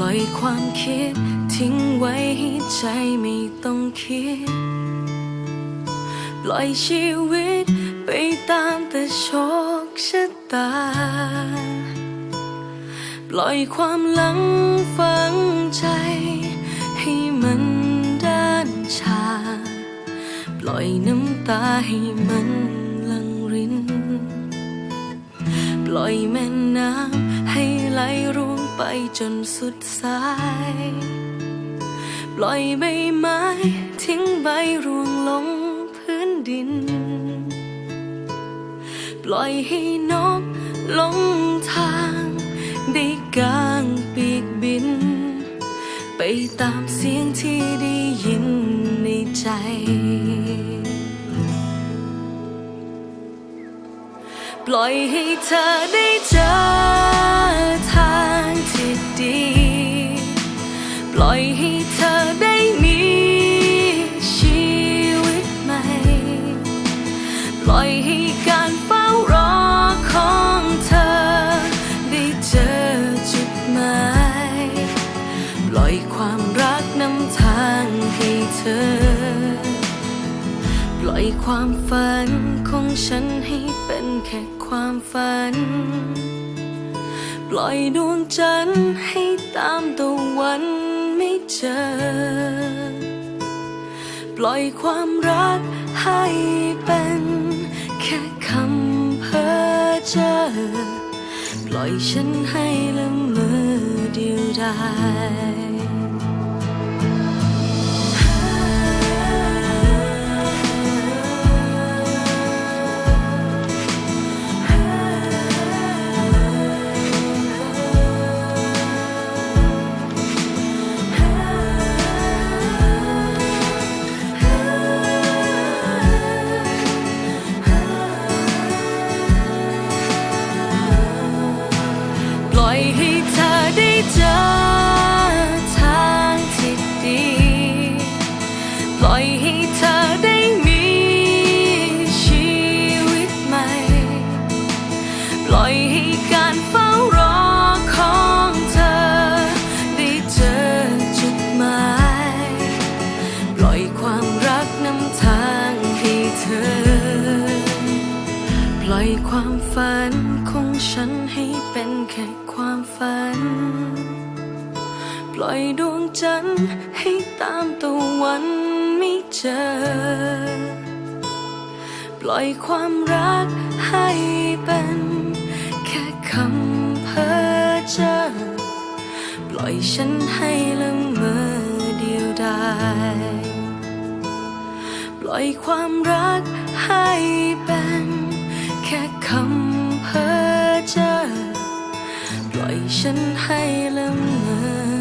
ล่อยความคิด ทิ้งไว้ให้ใจไม่ต้องคิด ปล่อยชีวิตไปตามแต่โชคชะตา ปล่อยความหลังฝังใจ ให้มันด้านชา ปล่อยน้ำตาให้มันลังริน ปล่อยแม่น้ำให้ไหลร่วง ไปจนสุดสาย ปล่อยใบไม้ ทิ้งใบร่วงลงพื้นดิน ปล่อยให้นกลงทางได้กางปีกบิน ไปตามเสียงที่ได้ยินในใจปล่อยให้เธอได้เจอ ความฝันของฉันให้เป็นแค่ความฝัน ปล่อยดวงจันทร์ให้ตามตะวันไม่เจอ ปล่อยความรักให้เป็นแค่คำเพ้อเจ้อปล่อยฉันให้ละเมอเดียวดาย ทางให้เธอ ปล่อยความฝันของฉันให้เป็นแค่ความฝัน ปล่อยดวงจันทร์ให้ตามตะวันไม่เจอ ปล่อยความรักให้เป็นแค่คำเพ้อเจ้อปล่อยฉันให้ละเมอเดียวดาย ล่อยความรักให้เป็นแค่คำเพ้อเจ้อปล่อยฉันให้ละเมอ